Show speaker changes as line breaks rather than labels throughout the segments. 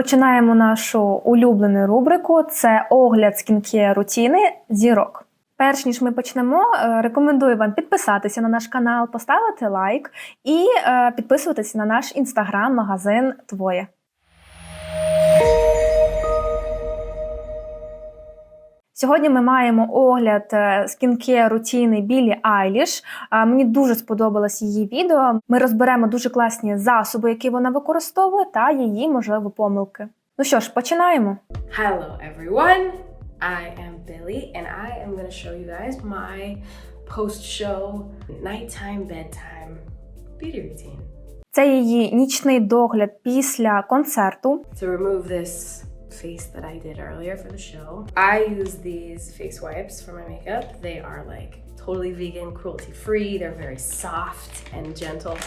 Починаємо нашу улюблену рубрику: це огляд скінкер рутини зірок. Перш ніж ми почнемо, е, рекомендую вам підписатися на наш канал, поставити лайк і е, підписуватися на наш інстаграм-магазин Твоє. Сьогодні ми маємо огляд е, скінкер рутини Білі Айліш. Мені дуже сподобалось її відео. Ми розберемо дуже класні засоби, які вона використовує, та її можливі помилки. Ну що ж, починаємо.
Hello everyone, I am Billy and I am going to show you guys my post-show nighttime bedtime beauty routine.
Це її нічний догляд після концерту.
To remove this face that I did earlier for the show, I use these face wipes for my makeup. They are like totally vegan, cruelty free. They're very soft and gentle.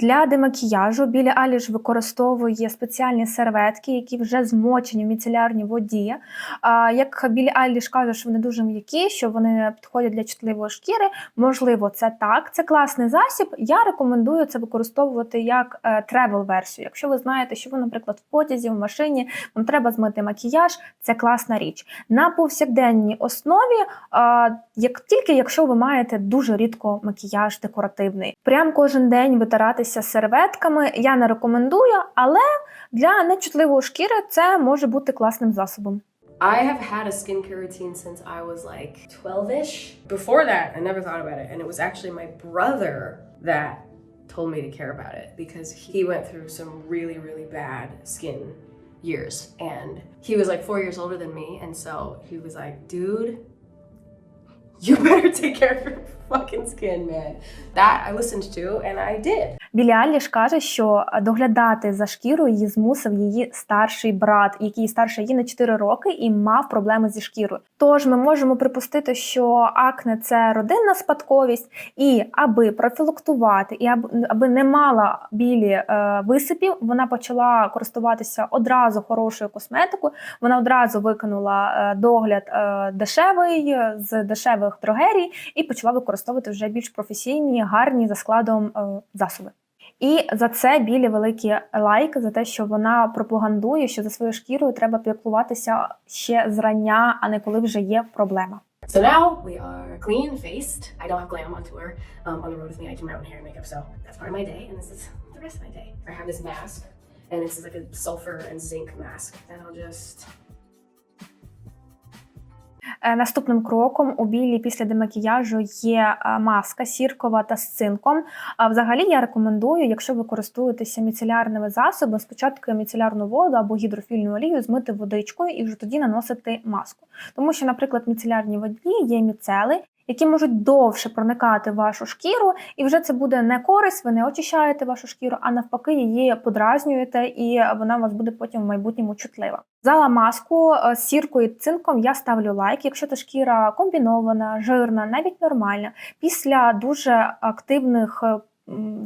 Для демакіяжу Білі Аліш використовує спеціальні серветки, які вже змочені в міцелярній воді. А, Як Білі Аліш каже, що вони дуже м'які, що вони підходять для чутливої шкіри. Можливо, це так. Це класний засіб. Я рекомендую це використовувати як тревел версію. Якщо ви знаєте, що ви, наприклад, в потязі, в машині, вам треба змити макіяж, це класна річ. На повсякденній основі, а, як тільки якщо ви маєте дуже рідко макіяж декоративний, прям кожен день витиратися серветками я не рекомендую, але для нечутливої шкіри це може бути класним засобом.
I have had a skincare routine since I was like 12-ish. Before that, I never thought about it, and it was actually my brother that told me to care about it because he went through some really, really bad skin years, and he was like four years older than me, and so he was like, "Dude, you better take care of your fucking skin, man." That I listened to, and I did.
Білі Аліш каже, що доглядати за шкірою її змусив її старший брат, який старший її на 4 роки і мав проблеми зі шкірою. Тож ми можемо припустити, що акне це родинна спадковість, і аби профілактувати, і аби, не мала білі е, висипів, вона почала користуватися одразу хорошою косметикою. Вона одразу викинула е, догляд е, дешевий з дешевих дрогерій і почала використовувати вже більш професійні, гарні за складом е, засоби. І за це білі великі лайк за те, що вона пропагандує, що за своєю шкірою треба піклуватися ще зрання, а не коли вже є проблема.
So now we are clean faced. I don't have glam on tour. Um, on the road with me, I do my own hair and makeup, so that's part of my day, and this is the rest of my day. I have this mask, and this is like a sulfur and zinc mask, and I'll just
Е, Наступним кроком у білі після демакіяжу є е, маска сіркова та з цинком. А взагалі я рекомендую, якщо ви користуєтеся міцелярними засобами, спочатку міцелярну воду або гідрофільну олію змити водичкою і вже тоді наносити маску. Тому що, наприклад, в міцелярній воді є міцели. Які можуть довше проникати в вашу шкіру, і вже це буде не користь, ви не очищаєте вашу шкіру, а навпаки, її подразнюєте, і вона у вас буде потім в майбутньому чутлива. За маску е, з сіркою і цинком я ставлю лайк. Якщо та шкіра комбінована, жирна, навіть нормальна, після дуже активних. е,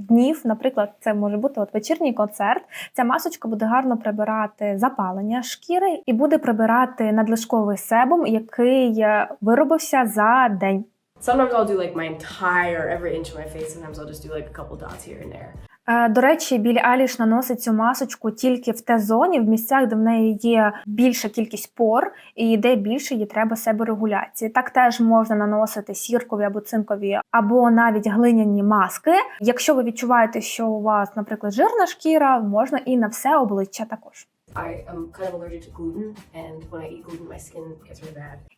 Днів, наприклад, це може бути от вечірній концерт. Ця масочка буде гарно прибирати запалення шкіри і буде прибирати надлишковий себум, який е, виробився за день.
Sometimes I'll do like my entire every inch of my face. Sometimes I'll just do like a couple dots here and there.
Е, До речі, Білі Аліш наносить цю масочку тільки в Т-зоні, в місцях, де в неї є більша кількість пор і де більше їй треба себорегуляції. Так теж можна наносити сіркові або цинкові, або навіть глиняні маски. Якщо ви відчуваєте, що у вас, наприклад, жирна шкіра, можна і на все обличчя також.
I am kind.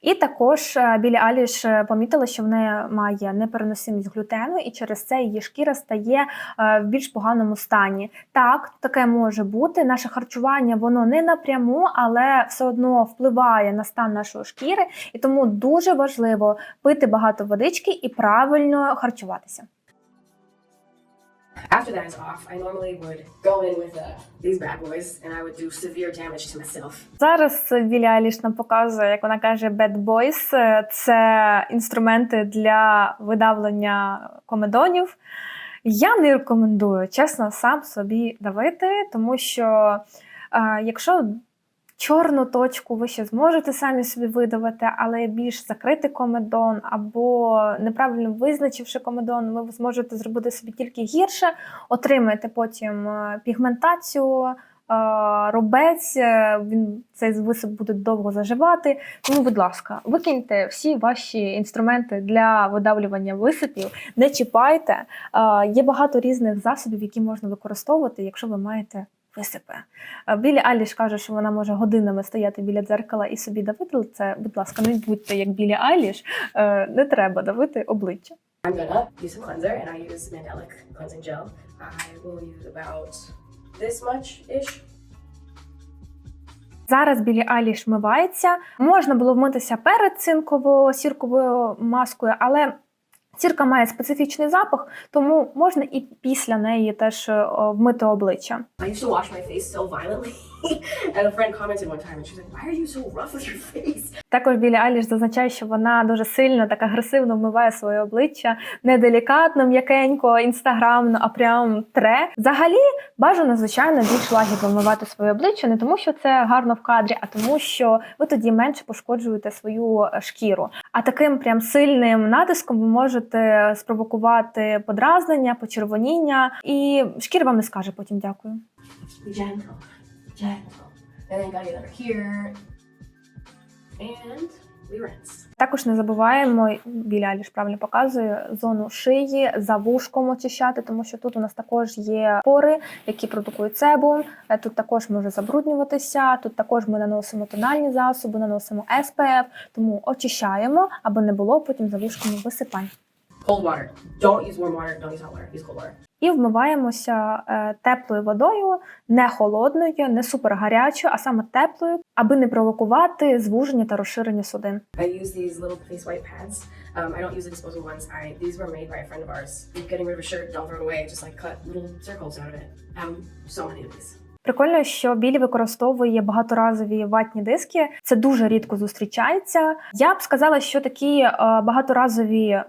І також е, Білі Аліш е, помітила, що в неї має непереносимість глютену, і через це її шкіра стає е, в більш поганому стані. Так, таке може бути. Наше харчування воно не напряму, але все одно впливає на стан нашої шкіри, і тому дуже важливо пити багато водички і правильно харчуватися.
After that is off, I normally would go in with uh, these bad boys, and I would do severe damage to myself.
Зараз Білі Аліш нам показує, як вона каже, Bad Boys. Е, Це інструменти для видавлення комедонів. Я не рекомендую, чесно, сам собі давити, тому що е, якщо Чорну точку ви ще зможете самі собі видавати, але більш закритий комедон або неправильно визначивши комедон, ви зможете зробити собі тільки гірше, отримаєте потім е, пігментацію, е, робець, е, він цей висип буде довго заживати. Тому, будь ласка, викиньте всі ваші інструменти для видавлювання висипів, не чіпайте. Є багато різних засобів, які можна використовувати, якщо ви маєте висипи. Е, Білі Аліш каже, що вона може годинами стояти біля дзеркала і собі давити це. Будь ласка, не будьте як білі Аліш, Е, не треба давити обличчя.
I'm gonna use some cleanser, and I use Mandelic cleansing gel. I will use about this much ish.
Зараз білі Аліш вмивається. Можна було вмитися перед цинково-сірковою маскою, але сірка має специфічний запах, тому можна і після неї теж е, вмити обличчя.
I used to wash my face so violently, and a friend commented one time, and she was like, "Why are you so rough with your face?"
Також Білі Аліш зазначає, що вона дуже сильно так агресивно вмиває своє обличчя, не делікатно, м'якенько, інстаграмно, а прям тре. Взагалі бажано, звичайно, більш лагідно вмивати своє обличчя, не тому, що це гарно в кадрі, а тому, що ви тоді менше пошкоджуєте свою е, шкіру. А таким прям сильним натиском ви можете спровокувати подразнення, почервоніння, і шкіра вам не скаже потім дякую.
Be gentle, gentle, and then got it under here, and we rinse.
Також не забуваємо, біля Аліш правильно показує зону шиї за вушком очищати, тому що тут у нас також є пори, які продукують себум. Е, Тут також може забруднюватися. Тут також ми наносимо тональні засоби, наносимо SPF, тому очищаємо, аби не було потім за вушками висипань.
Cold water. Don't use warm water. Don't use hot water. Use cold water.
І вмиваємося е, теплою водою, не холодною, не супергарячою, а саме теплою, аби не провокувати звуження та розширення судин.
I use these little face white pads. Um, I don't use the disposable ones. I these were made by a friend of ours. Getting rid of a shirt, don't throw it away. Just like cut little circles out of it. Um, so many of these.
Прикольно, що білі використовує багаторазові ватні диски. Це дуже рідко зустрічається. Я б сказала, що такі е, багаторазові е,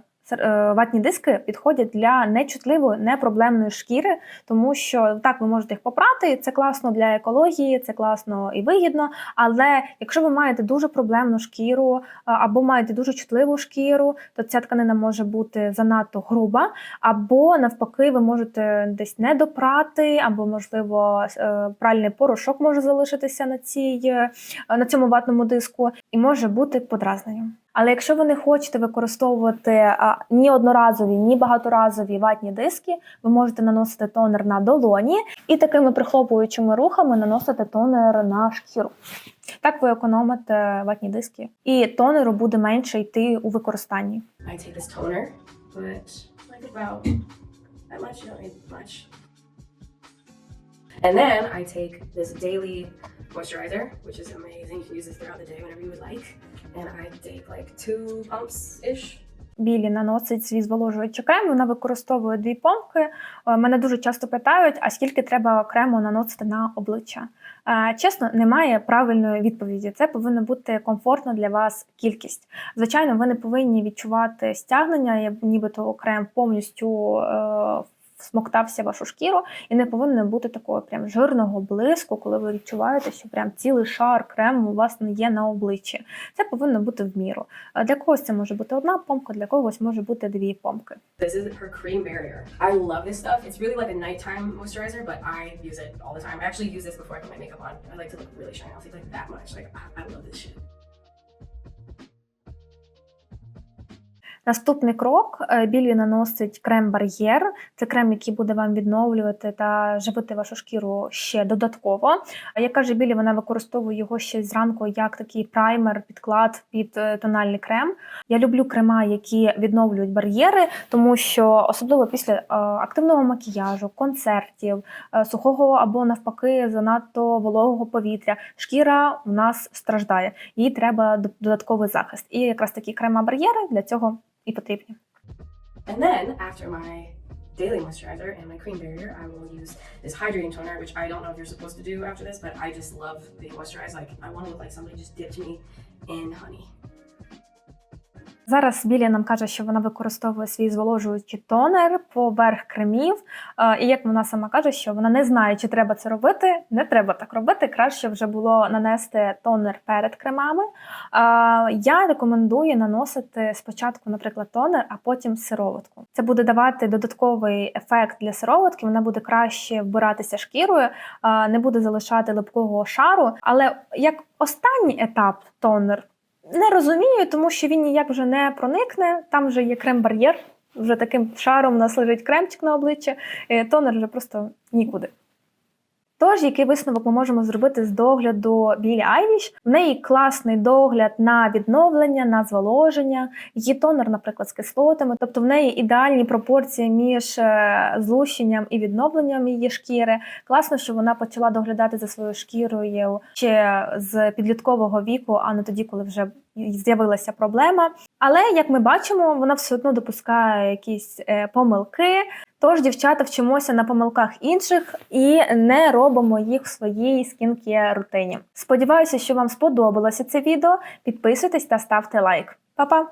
ватні диски підходять для нечутливої, непроблемної шкіри, тому що так ви можете їх попрати. Це класно для екології, це класно і вигідно. Але якщо ви маєте дуже проблемну шкіру е, або маєте дуже чутливу шкіру, то ця тканина може бути занадто груба, або навпаки, ви можете десь не допрати, або можливо е, пральний порошок може залишитися на цій е, на цьому ватному диску, і може бути подразненням. Але якщо ви не хочете використовувати ні одноразові, ні багаторазові ватні диски, ви можете наносити тонер на долоні і такими прихлопуючими рухами наносити тонер на шкіру. Так ви економите ватні диски, і тонеру буде менше йти у використанні.
And then I take this daily moisturizer, which is amazing. You can use this throughout the day whenever you would like. And I take like two pumps ish.
Білі наносить свій зволожуючий крем. Вона використовує дві помпки. Е, Мене дуже часто питають, а скільки треба крему наносити на обличчя. Е, Чесно, немає правильної відповіді. Це повинна бути комфортна для вас кількість. Звичайно, ви не повинні відчувати стягнення, нібито крем повністю е, всмоктався в вашу шкіру, і не повинно бути такого прям жирного блиску, коли ви відчуваєте, що прям цілий шар крему у вас не є на обличчі. Це повинно бути в міру. Е, Для когось це може бути одна помпка, для когось може бути дві помпки.
This is her cream barrier. I love this stuff. It's really like a nighttime moisturizer, but I use it all the time. I actually use this before I put my makeup on. I like to look really shiny. I'll take like that much. Like I love this shit.
Наступний крок е, білі наносить крем-бар'єр. Це крем, який буде вам відновлювати та живити вашу шкіру ще додатково. А Як каже Білі, вона використовує його ще зранку як такий праймер, підклад під е, тональний крем. Я люблю крема, які відновлюють бар'єри, тому що особливо після е, активного макіяжу, концертів, сухого або навпаки занадто вологого повітря, шкіра у нас страждає. Їй треба додатковий захист. І якраз такі крема-бар'єри для цього і потрібні.
And then after my daily moisturizer and my cream barrier, I will use this hydrating toner, which I don't know if you're supposed to do after this, but I just love the moisturize. Like I want to look like somebody just dipped me in honey.
Зараз Білія нам каже, що вона використовує свій зволожуючий тонер поверх кремів. Е, І як вона сама каже, що вона не знає, чи треба це робити. Не треба так робити. Краще вже було нанести тонер перед кремами. Е, Я рекомендую наносити спочатку, наприклад, тонер, а потім сироватку. Це буде давати додатковий ефект для сироватки. Вона буде краще вбиратися шкірою, е, не буде залишати липкого шару. Але як останній етап тонер не розумію, тому що він ніяк вже не проникне. Там вже є крем-бар'єр, вже таким шаром у нас лежить кремчик на обличчі, е, тонер вже просто нікуди. Тож, який висновок ми можемо зробити з догляду Білі Айліш? В неї класний догляд на відновлення, на зволоження, її тонер, наприклад, з кислотами, тобто в неї ідеальні пропорції між е, злущенням і відновленням її шкіри. Класно, що вона почала доглядати за своєю шкірою ще з підліткового віку, а не тоді, коли вже з'явилася проблема. Але як ми бачимо, вона все одно допускає якісь е, помилки. Тож, дівчата, вчимося на помилках інших і не робимо їх в своїй скінкер рутині. Сподіваюся, що вам сподобалося це відео. Підписуйтесь та ставте лайк. Па-па!